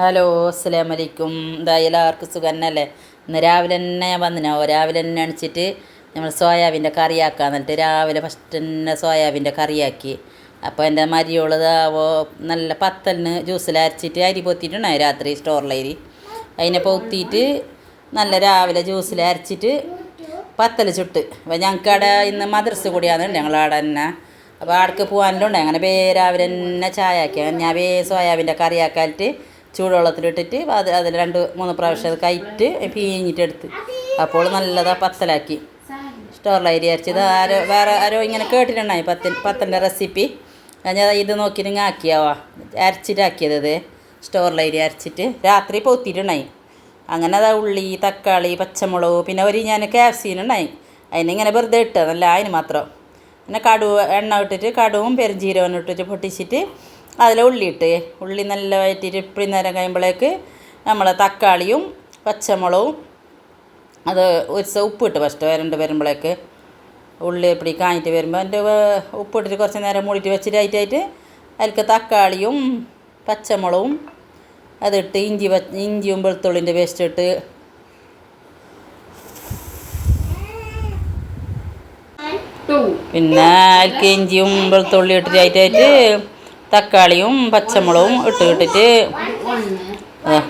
Hello അസ്സലാമു അലൈക്കും എന്താ എല്ലാവർക്കും സുഖം തന്നെയല്ലേ ഇന്ന് രാവിലെ തന്നെ വന്നിനോ. രാവിലെ തന്നെ അണിച്ചിട്ട് നമ്മൾ സോയാബീന്റെ കറിയാക്കാൻ എന്നിട്ട് രാവിലെ ഫസ്റ്റ് തന്നെ സോയാബീന്റെ കറിയാക്കി. അപ്പോൾ എന്റെ മരിയോളതാവോ നല്ല പത്തലിന് ജ്യൂസിൽ അരച്ചിട്ട് അരി പൊത്തിയിട്ടുണ്ടായി രാത്രി സ്റ്റോറിലരി അതിനെ പൊത്തിയിട്ട് നല്ല രാവിലെ ജ്യൂസിൽ അരച്ചിട്ട് പത്തൽ ചുട്ട്. അപ്പോൾ ഞങ്ങൾക്ക് അവിടെ ഇന്ന് മദ്രസ കൂടിയാണ് ഞങ്ങളവിടെ തന്നെ. അപ്പോൾ ആടക്ക് പോകാനുണ്ട് അങ്ങനെ വേ രാവിലെ തന്നെ ചായ ആക്കി. ഞാൻ വേ സോയാബീന്റെ കറിയാക്കാലിട്ട് ചൂടുവെള്ളത്തിലിട്ടിട്ട് അത് അതിൽ രണ്ട് മൂന്ന് പ്രാവശ്യം അത് കയറ്റ് പീഞ്ഞിട്ട് എടുത്ത് അപ്പോൾ നല്ലതാ പത്തലാക്കി. സ്റ്റോറിലരി അരച്ചത് ആരോ വേറെ ആരോ ഇങ്ങനെ കേട്ടിട്ടുണ്ടായി പത്തി പത്തന്റെ റെസിപ്പി. ഞാൻ ഇത് നോക്കിയിട്ട് ഇങ്ങനെ ആക്കിയാവാ. അരച്ചിട്ടാക്കിയത് ഇത്. സ്റ്റോറിലരി അരച്ചിട്ട് രാത്രി പൊത്തിയിട്ടുണ്ടായി. അങ്ങനെ അതാ ഉള്ളി തക്കാളി പച്ചമുളക് പിന്നെ ഒരു ഞാൻ ക്യാപ്സീനുണ്ടായി. അതിനിങ്ങനെ വെറുതെ ഇട്ടതല്ല അതിന് മാത്രം. പിന്നെ കടുവ എണ്ണ ഇട്ടിട്ട് കടുവും പെരുംജീരകം ഇട്ടിട്ട് പൊട്ടിച്ചിട്ട് അതിൽ ഉള്ളി ഇട്ട് ഉള്ളി നല്ല വഴറ്റിയിട്ട് ഇപ്പിടി നേരം കഴിയുമ്പോഴേക്ക് നമ്മൾ തക്കാളിയും പച്ചമുളകും അത് ഒരു ഉപ്പിട്ട് ഫസ്റ്റ് വരണ്ട് വരുമ്പോഴേക്ക് ഉള്ളി ഇപ്പിടി കാഞ്ഞിട്ട് വരുമ്പോൾ അതിന്റെ ഉപ്പിട്ടിട്ട് കുറച്ച് നേരം മൂടിയിട്ട് വെച്ചിട്ട് ആയിട്ടായിട്ട് അതിലേക്ക് തക്കാളിയും പച്ചമുളകും അതിട്ട് ഇഞ്ചി ഇഞ്ചിയും വെളുത്തുള്ളിന്റെ പേസ്റ്റ് ഇട്ട് പിന്നെ അതിലേക്ക് ഇഞ്ചിയും വെളുത്തുള്ളി ഇട്ടിട്ട് ആയിട്ടായിട്ട് തക്കാളിയും പച്ചമുളകും ഇട്ട് ഇട്ടിട്ട്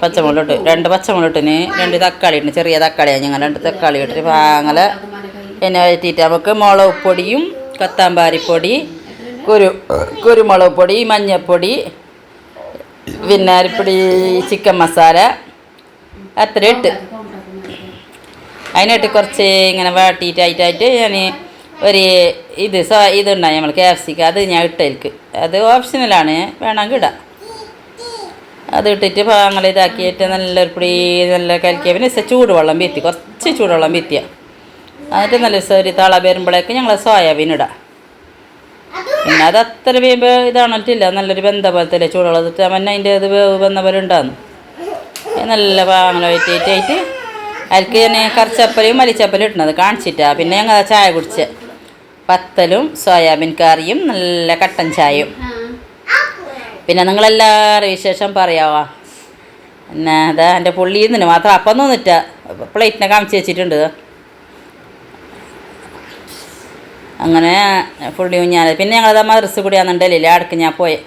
പച്ചമുളക് ഇട്ട് രണ്ട് പച്ചമുളക് ഇട്ടിന് രണ്ട് തക്കാളി ഇട്ടിന് ചെറിയ തക്കാളിയാണ് ഞങ്ങൾ രണ്ട് തക്കാളി ഇട്ടിട്ട് പാങ്ങല പിന്നെ വഴറ്റിയിട്ട് നമുക്ക് മുളക് പൊടിയും കത്താമ്പാരിപ്പൊടി കുരു കുരുമുളക് പൊടി മഞ്ഞൾപ്പൊടി വിന്നാരിപ്പൊടി ചിക്കൻ മസാല അത്ര ഇട്ട്. അതിനായിട്ട് കുറച്ച് ഇങ്ങനെ വാട്ടിയിട്ടായിട്ടായിട്ട് ഞാൻ ഒരു ഇത് സോ ഇതുണ്ടായി നമ്മൾ ക്യാപ്സിക്ക അത് ഞാൻ ഇട്ടേൽക്ക്. അത് ഓപ്ഷണലാണ് വേണമെങ്കിൽ ഇടാം. അത് ഇട്ടിട്ട് പാങ്ങൾ ഇതാക്കിയിട്ട് നല്ലൊരു പൊടി നല്ല കലക്കിയ. പിന്നെ ചൂടുവെള്ളം വീത്തി കുറച്ച് ചൂടുവെള്ളം വീത്തിയ എന്നിട്ട് നല്ല ഒരു തള വരുമ്പോഴേക്ക് ഞങ്ങൾ സോയാബീൻ ഇടാം. പിന്നെ അത് അത്ര വേമ്പ് ഇതാണിട്ടില്ല നല്ലൊരു ബന്ധ പോലത്തെ ചൂടുവെള്ളം ഇട്ടാൽ പിന്നെ അതിന്റെ ഇത് വന്ന പോലെ ഉണ്ടാകുന്നു നല്ല പാങ്ങൾ വെട്ടിയിട്ടായിട്ട് അതിൽക്ക് ഞാൻ കറിച്ചപ്പലയും മലിച്ചപ്പലും ഇട്ടുന്നത് കാണിച്ചിട്ടാണ് പിന്നെ ഞങ്ങൾ ചായ കുടിച്ച്. പത്തലും സോയാബീൻ കറിയും നല്ല കട്ടൻ ചായയും. പിന്നെ നിങ്ങളെല്ലാവരും വിശേഷം പറയാവാ? പിന്നെ അതാ എന്റെ പുള്ളി നിന്ന് മാത്രം അപ്പം തോന്നിട്ട പ്ലേറ്റിനെ കാണിച്ച് വെച്ചിട്ടുണ്ട്. അങ്ങനെ പുള്ളിയും ഞാൻ പിന്നെ ഞങ്ങളത് മദ്രസ് കൂടിയാണെന്നുണ്ടല്ലേ അടുക്ക് ഞാൻ പോയി.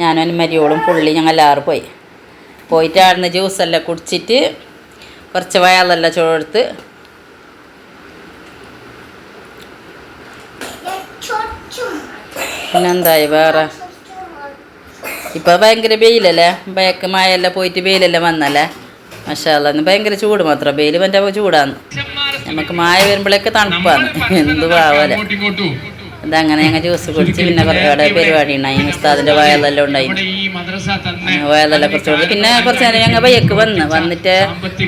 ഞാനും മരിയോളും പുള്ളി ഞങ്ങൾ എല്ലാവരും പോയി. പോയിട്ട് അവിടുന്ന് ജ്യൂസെല്ലാം കുടിച്ചിട്ട് കുറച്ച് വയറെല്ലാം ചോടെടുത്ത് പിന്നെന്തായി വേറെ? ഇപ്പം ഭയങ്കര വെയിലല്ലേ? ബാക്ക് മഴയെല്ലാം പോയിട്ട് വെയിലെല്ലാം വന്നല്ലേ? മഷാല്ല ഭയങ്കര ചൂട് മാത്രം. വെയിൽ എന്റെ ചൂടാന്ന് നമുക്ക് മായ വരുമ്പോഴേക്ക് തണുപ്പാണ്. എന്ത് പാവല്ലേ? ഇതങ്ങനെ ഞങ്ങൾ ജ്യൂസ് കുടിച്ച് പിന്നെ അവിടെ പരിപാടി ഉണ്ടായി. ഉസ്താദിന്റെ വയലെല്ലാം ഉണ്ടായി. വയലെല്ലാം കുറച്ച് കൂടി പിന്നെ കുറച്ച് നേരം ഞങ്ങൾ ബയ്യക്ക് വന്ന്. വന്നിട്ട്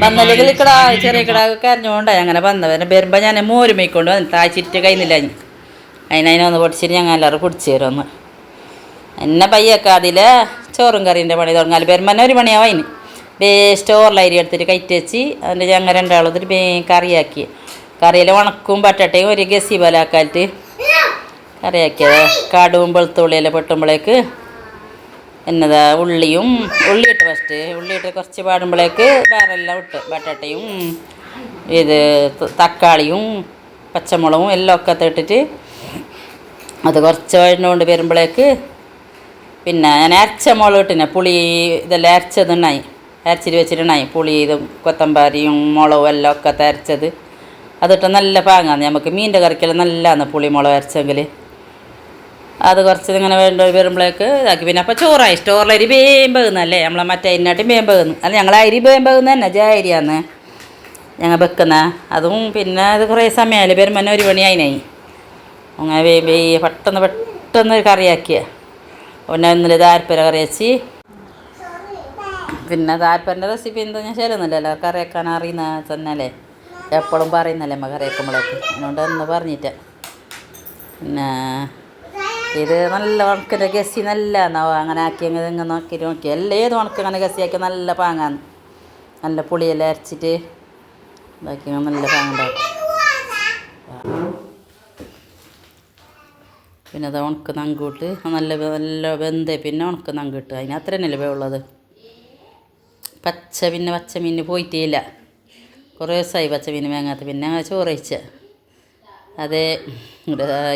വന്നില്ലെങ്കിൽ ഇക്കടാ ചെറിയ കിടാവ് കരഞ്ഞുകൊണ്ടായി അങ്ങനെ വന്നവരെ വരുമ്പോൾ ഞാൻ മോര് മേക്കൊണ്ട് വന്ന് താഴ്ചിട്ട് കഴിഞ്ഞില്ല അതിനതിനൊന്ന് പൊടിച്ചിട്ട് ഞങ്ങൾ എല്ലാവരും കുടിച്ച് ഒന്ന് എന്നെ പയ്യൊക്കെ അതിൽ ചോറും കറീന്റെ പണി തുടങ്ങാൽ പെരുമ്പന്നെ ഒരു മണിയാവും അതിന് ബേ ഓർലരി എടുത്തിട്ട് കയറ്റി വെച്ച് അതിന്റെ ഞങ്ങൾ രണ്ടാളും ഇതിട്ട് ബേ കറിയാക്കി. കറിയിൽ ഉണക്കും പറ്റട്ടെയും ഒരു ഗസി പോലാക്കാലിട്ട് കറിയാക്കിയത്. കടുവും വെളുത്തുള്ളിയെല്ലാം പൊട്ടുമ്പോഴേക്ക് എന്നതാ ഉള്ളിയും ഉള്ളി ഇട്ട് ഫസ്റ്റ് ഉള്ളി ഇട്ട് കുറച്ച് പാടുമ്പോഴേക്ക് വേറെ എല്ലാം ഇട്ട്. ബട്ടട്ടയും ഇത് തക്കാളിയും പച്ചമുളകും എല്ലാം ഒക്കെ ഇട്ടിട്ട് അത് കുറച്ച് വഴിഞ്ഞുകൊണ്ട് വരുമ്പോഴേക്ക് പിന്നെ ഞാൻ അരച്ച മുളക് ഇട്ടിനെ പുളി ഇതെല്ലാം അരച്ചതുണ്ടായി അരച്ചിട്ട് വെച്ചിട്ടുണ്ടായി പുളി ഇതും കൊത്തമ്പാരിയും മുളകും എല്ലാം ഒക്കെ അരച്ചത്. അതിട്ട് നല്ല പാങ്ങാന്ന് നമുക്ക് മീന്റെ കറിക്കെല്ലാം നല്ലതാണ് പുളി മുളക് അരച്ചെങ്കിൽ അത് കുറച്ച് ഇങ്ങനെ വേണ്ട വരുമ്പോഴേക്ക് ഇതാക്കി. പിന്നെ അപ്പോൾ ചോറായി. സ്റ്റോറിൽ അരി വേം പോകുന്നല്ലേ നമ്മളെ മറ്റേ അരിനാട്ടും വേം പകുന്നു അല്ല ഞങ്ങൾ അരി വേം പകുന്ന തന്നെ. ജയ അരിയാന്ന് ഞങ്ങൾ വെക്കുന്ന. അതും പിന്നെ അത് കുറേ സമയമായാലും വരുമ്പോൾ ഒരു മണി അതിനായി അങ്ങനെ വേ വേ പെട്ടെന്ന് പെട്ടെന്ന് കറിയാക്കിയ. പിന്നെ ഇന്നലെ ദാരിപ്പര കറി വെച്ച്. പിന്നെ ദാരിപ്പരന്റെ റെസിപ്പി എന്താ ഞാൻ ശരിയൊന്നുമില്ലല്ലോ. കറി വെക്കാൻ അറിയുന്ന തന്നെയല്ലേ? എപ്പോഴും പറയുന്നല്ലേ അമ്മ കറി വെക്കുമ്പോഴേക്ക് അതുകൊണ്ട് ഒന്ന് പറഞ്ഞിട്ട്. പിന്നെ ഇത് നല്ല ഉണക്കിന്റെ ഗസി നല്ല എന്നാ അങ്ങനെ ആക്കി അങ്ങനെ ഇങ്ങനെ നോക്കി നോക്കി. എല്ലാം ഏത് ഉണക്ക് അങ്ങനെ ഗസി ആക്കി നല്ല പാങ്ങാന്ന്. നല്ല പുളിയെല്ലാം അരച്ചിട്ട് ഇതാക്കി നല്ല പാങ്ങുണ്ടാവും. പിന്നെ അത് ഉണക്ക് നങ്കൂട്ട് നല്ല നല്ല വെന്ത് പിന്നെ ഉണക്ക് നങ്കിട്ട് അതിന് അത്ര തന്നെയല്ലേ ഉള്ളത് പച്ച പിന്നെ പച്ച മീൻ പോയിട്ടേയില്ല. കുറേ ദിവസമായി പച്ച മീൻ വാങ്ങാത്ത പിന്നെ അങ്ങനെ ചോറ് കഴിച്ച. അതേ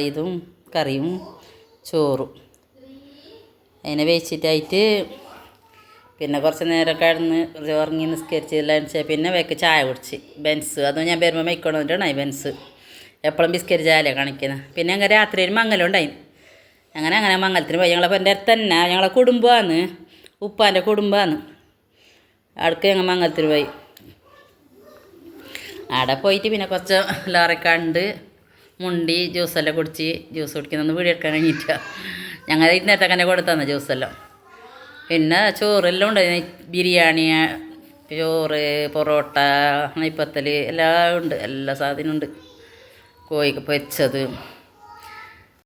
ഇതും കറിയും ചോറും. അതിനെ വേച്ചിട്ടായിട്ട് പിന്നെ കുറച്ച് നേരം കിടന്ന് ഉറങ്ങി നിസ്കരിച്ച് ലഞ്ച് പിന്നെ വേക്ക് ചായ കുടിച്ച്. ബെൻസ്. അതും ഞാൻ വരുമ്പോൾ മേക്കണോണ്ടാണ് ബെൻസ്. എപ്പോഴും ബിസ്ക്കറ്റ് ചായ കാണിക്കുന്നത് പിന്നെ അങ്ങനെ രാത്രി ഒരു മംഗലം ഉണ്ടായി. അങ്ങനെ അങ്ങനെ മംഗലത്തിന് പോയി. ഞങ്ങളെ എന്റെ തന്നെ ഞങ്ങളെ കുടുംബമാണ്. ഉപ്പാന്റെ കുടുംബമാണ്. അടുക്ക് ഞങ്ങൾ മംഗലത്തിന് പോയി. അവിടെ പോയിട്ട് പിന്നെ കുറച്ച് ലോറി കണ്ട് മുണ്ടി ജ്യൂസെല്ലാം കുടിച്ച് ജ്യൂസ് കുടിക്കുന്നൊന്ന് വീഡിയോ എടുക്കാൻ കഴിഞ്ഞിട്ട് ഞങ്ങൾ ഇന്നത്തെ തന്നെ കൊടുത്തന്നെ ജ്യൂസെല്ലാം പിന്നെ ചോറെല്ലാം ഉണ്ട്. ബിരിയാണി ചോറ് പൊറോട്ട നെയ്പ്പത്തൽ എല്ലാം ഉണ്ട്. എല്ലാ സാധനവും ഉണ്ട്. കോഴി പൊരിച്ചത്.